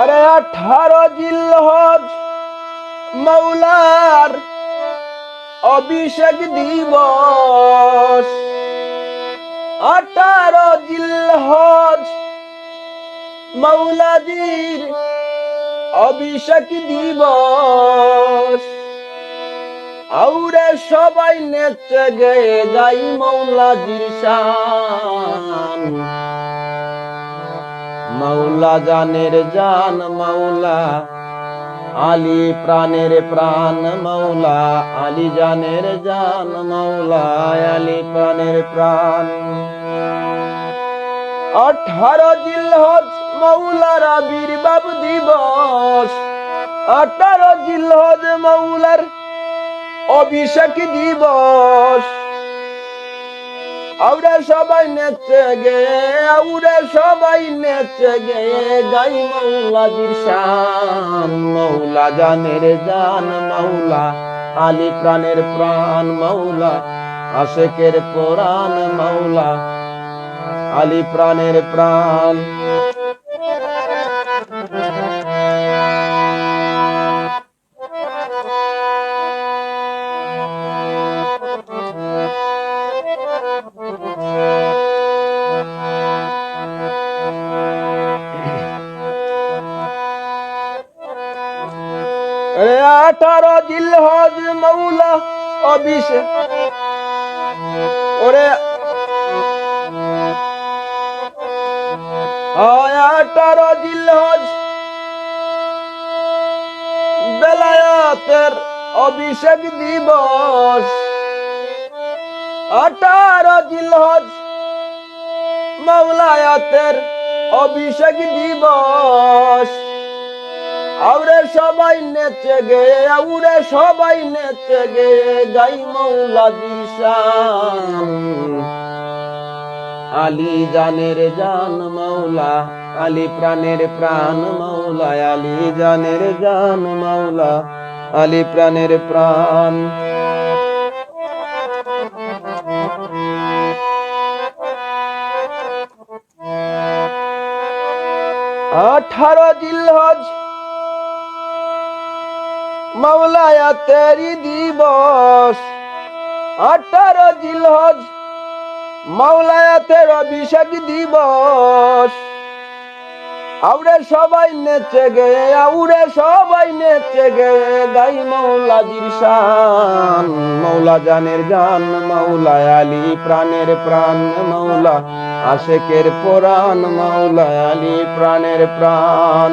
আরে আঠারো জিল্হজ মৌলার অভিষেক দিবস। আঠারো জিল্হজ মৌলাজির অভিষেক দিবস। আউরে সবাই নেচে গে যাই মৌলাজির শান। মৌলা জানের জান মৌলা আলী প্রাণের প্রাণ মৌলা আলী জানের জান মৌলা আলী প্রাণের প্রাণ। আঠারো জিলহজ মৌলার আবির্ভাব দিবস। আঠারো জিলহজ মৌলার অভিষেক দিবস। আউরে সবাই নেচে গে, আউরে সবাই নেচে গে, গাই মৌলা শান মৌলা জানের জান মৌলা আলি প্রাণের প্রাণ মৌলা আশেকের পুরাণ মৌলা আলি প্রাণের প্রাণ। আঠারো জিলহজ মৌলা অভিষেক। ওরে আঠারো জিলহজ বেলায়াতের অভিষেক দিবস। আঠারো জিলহজ মৌলায়াতের অভিষেক দিবস। আউরে সবাই নেচে গে, আউরে সবাই নেচে গে, গাই মৌলা দিশান। আলী জানের জান মৌলা, আলী প্রাণের প্রাণ মৌলা, আলী জানের জান মৌলা, আলী প্রাণের প্রাণ। আঠারো জিলহজ মৌলায়া তেরি দিবস। আঠারো জিলহজ মৌলায়া তের অভিষেক দিবস। আউরে সবাই নেচে গে, আউরে সবাই নেচে গে, গাই মৌলা শান মৌলা জানের জান মৌলা আলী প্রাণের প্রাণ মৌলা আশেকের পুরাণ মৌলা আলী প্রাণের প্রাণ।